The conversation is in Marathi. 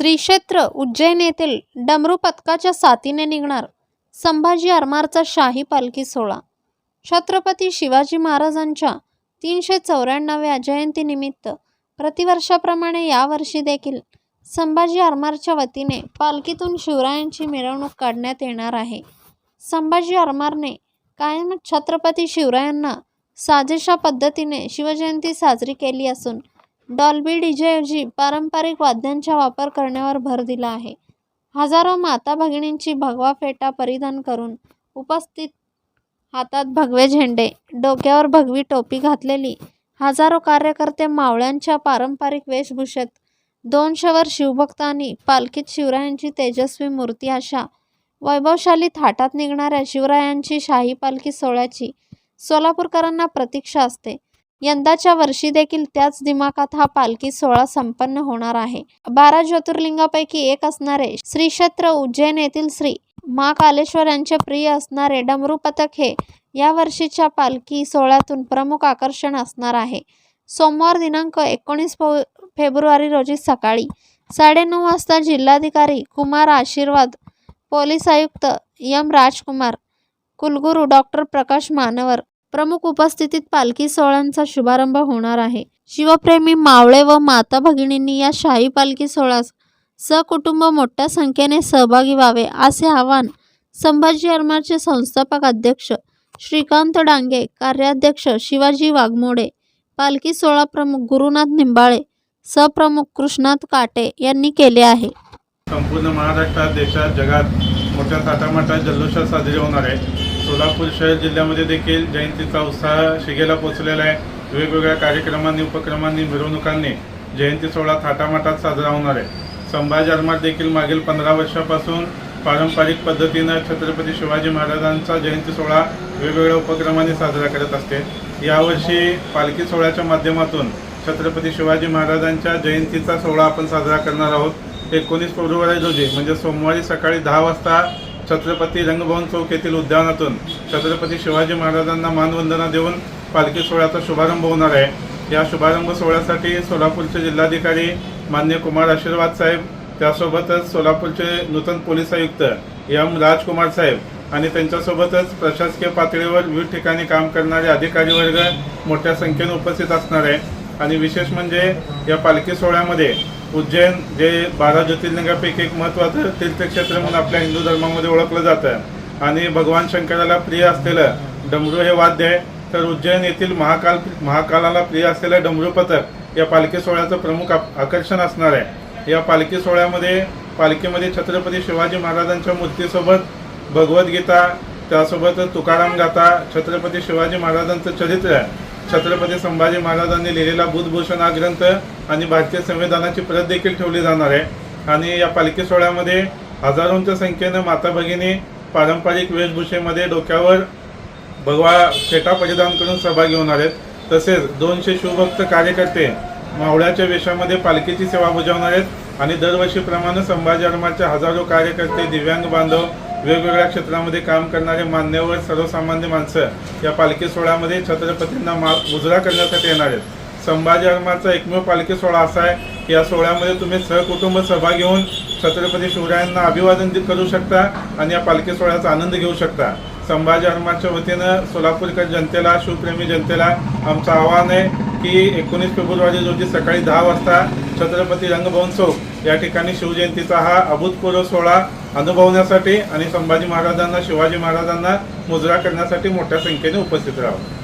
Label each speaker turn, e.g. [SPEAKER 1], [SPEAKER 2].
[SPEAKER 1] श्री क्षेत्र उज्जैन येथील डमरू पथकाच्या साथीने निघणार संभाजी आरमारचा शाही पालखी सोहळा. छत्रपती शिवाजी महाराजांच्या तीनशे चौऱ्याण्णव्या जयंतीनिमित्त प्रतिवर्षाप्रमाणे यावर्षी देखील संभाजी आरमारच्या वतीने पालखीतून शिवरायांची मिरवणूक काढण्यात येणार आहे. संभाजी आरमारने कायमच छत्रपती शिवरायांना साजेशा पद्धतीने शिवजयंती साजरी केली असून डॉल्बी डीजेऐवजी पारंपरिक वाद्यांचा वापर करण्यावर भर दिला आहे. हजारो माता भगिनींची भगवा फेटा परिधान करून उपस्थित हातात भगवे झेंडे डोक्यावर भगवी टोपी घातलेली हजारो कार्यकर्ते मावळ्यांच्या पारंपरिक वेशभूषेत दोनशेवर शिवभक्तांनी पालखीत शिवरायांची तेजस्वी मूर्ती अशा वैभवशाली थाटात निघणाऱ्या शिवरायांची शाही पालखी सोहळ्याची सोलापूरकरांना प्रतीक्षा असते. यंदाच्या वर्षी देखील त्याच दिमाखात हा पालखी सोहळा संपन्न होणार आहे. बारा ज्योतिर्लिंगापैकी एक असणारे श्री क्षेत्र उज्जैन येथील श्री महाकालेश्वर यांचे प्रिय असणारे डमरू पथक हे या वर्षीच्या पालखी सोहळ्यातून प्रमुख आकर्षण असणार आहे. सोमवार दिनांक एकोणीस फेब्रुवारी रोजी सकाळी साडेनऊ वाजता जिल्हाधिकारी कुमार आशीर्वाद पोलीस आयुक्त यम राजकुमार कुलगुरू डॉक्टर प्रकाश मानवर प्रमुख उपस्थितीत पालखी सोहळ्यांचा शुभारंभ होणार आहे. शिवप्रेमी मावळे व माता भगिनींनी या शाही पालखी सोहळ्यास सकुटुंब मोठ्या संख्येने सहभागी व्हावे असे आवाहन संभाजी आरमारचे संस्थापक अध्यक्ष श्रीकांत डांगे कार्याध्यक्ष शिवाजी वाघमोडे पालखी सोहळा प्रमुख गुरुनाथ निंबाळे सप्रमुख कृष्णात काटे यांनी केले आहे.
[SPEAKER 2] संपूर्ण महाराष्ट्रात देशात जगात मोठ्या थाटामाटात जल्लोषात साजरी होणार आहे. सोलापूर शहर जिल्ह्यामध्ये देखील जयंतीचा उत्साह शिगेला पोचलेला आहे. वेगवेगळ्या कार्यक्रमांनी उपक्रमांनी मिरवणुकांनी जयंती सोहळा थाटामाटात साजरा होणार आहे. संभाजी आरमार देखील मागील पंधरा वर्षापासून पारंपरिक पद्धतीनं छत्रपती शिवाजी महाराजांचा जयंती सोहळा वेगवेगळ्या उपक्रमांनी साजरा करत असते. यावर्षी पालखी सोहळ्याच्या माध्यमातून छत्रपती शिवाजी महाराजांच्या जयंतीचा सोहळा आपण साजरा करणार आहोत. एकोणीस फेब्रुवारी रोजी म्हणजे सोमवारी सकाळी दहा वाजता छत्रपती रंगभवन चौक येथील उद्यानातून छत्रपती शिवाजी महाराजांना मानवंदना देऊन पालखी सोहळ्याचा शुभारंभ होणार आहे. या शुभारंभ सोहळ्यासाठी सोलापूरचे जिल्हाधिकारी मान्य कुमार आशीर्वाद साहेब त्यासोबतच सोलापूरचे नूतन पोलीस आयुक्त एम राजकुमार साहेब आणि त्यांच्यासोबतच प्रशासकीय पातळीवर विविध ठिकाणी काम करणारे अधिकारी वर्ग मोठ्या संख्येने उपस्थित असणार आहे. आणि विशेष म्हणजे या पालखी सोहळ्यामध्ये उज्जैन जे बारा ज्योतिर्लिंगापैकी एक महत्त्वाचं तीर्थक्षेत्र म्हणून आपल्या हिंदू धर्मामध्ये ओळखलं जातं आणि भगवान शंकराला प्रिय असलेलं डमरू हे वाद्य आहे. तर उज्जैन येथील महाकाल महाकालाला प्रिय असलेलं डमरू पथक या पालखी सोहळ्याचं प्रमुख आकर्षण असणार आहे. या पालखी सोहळ्यामध्ये पालखीमध्ये छत्रपती शिवाजी महाराजांच्या मूर्तीसोबत भगवद्गीता त्यासोबत तुकाराम गाथा छत्रपती शिवाजी महाराजांचं चरित्र छत्रपती संभाजी महाराजांनी लिहिलेला बुधभूषण हा ग्रंथ आणि भारतीय संविधानाची प्रत देखील ठेवली जाणार आहे. आणि या पालखी सोहळ्यामध्ये हजारोंच्या संख्येनं माता भगिनी पारंपरिक वेशभूषेमध्ये डोक्यावर भगवा फेटा परिधान करून सहभागी होणार आहेत. तसेच दोनशे शिवभक्त कार्यकर्ते मावळ्याच्या वेशामध्ये पालखीची सेवा बजावणार आहेत. आणि दरवर्षीप्रमाणे संभाजी आरमारचे हजारो कार्यकर्ते दिव्यांग बांधव वेगवेगळ्या क्षेत्रामध्ये काम करणारे मान्यवर सर्वसामान्य माणसं या पालखी सोहळ्यामध्ये छत्रपतींना मा उजरा करण्यासाठी येणार आहेत. संभाजी आरमारचा एकमेव पालखी सोहळा असा आहे की या सोहळ्यामध्ये तुम्ही सहकुटुंब सहभागी होऊन छत्रपती शिवरायांना अभिवादन करू शकता आणि या पालखी सोहळ्याचा आनंद घेऊ शकता. संभाजी आरमारच्या वतीनं सोलापूरकर जनतेला शिवप्रेमी जनतेला आमचं आव्हान आहे की एकोणीस फेब्रुवारी रोजी सकाळी दहा वाजता छत्रपती रंगभवन चौक या ठिकाणी शिवजयंतीचा हा अभूतपूर्व सोहळा अनुभवण्यासाठी आणि संभाजी महाराजांना शिवाजी महाराजांना मुजरा करण्यासाठी मोठ्या संख्येने उपस्थित राहावं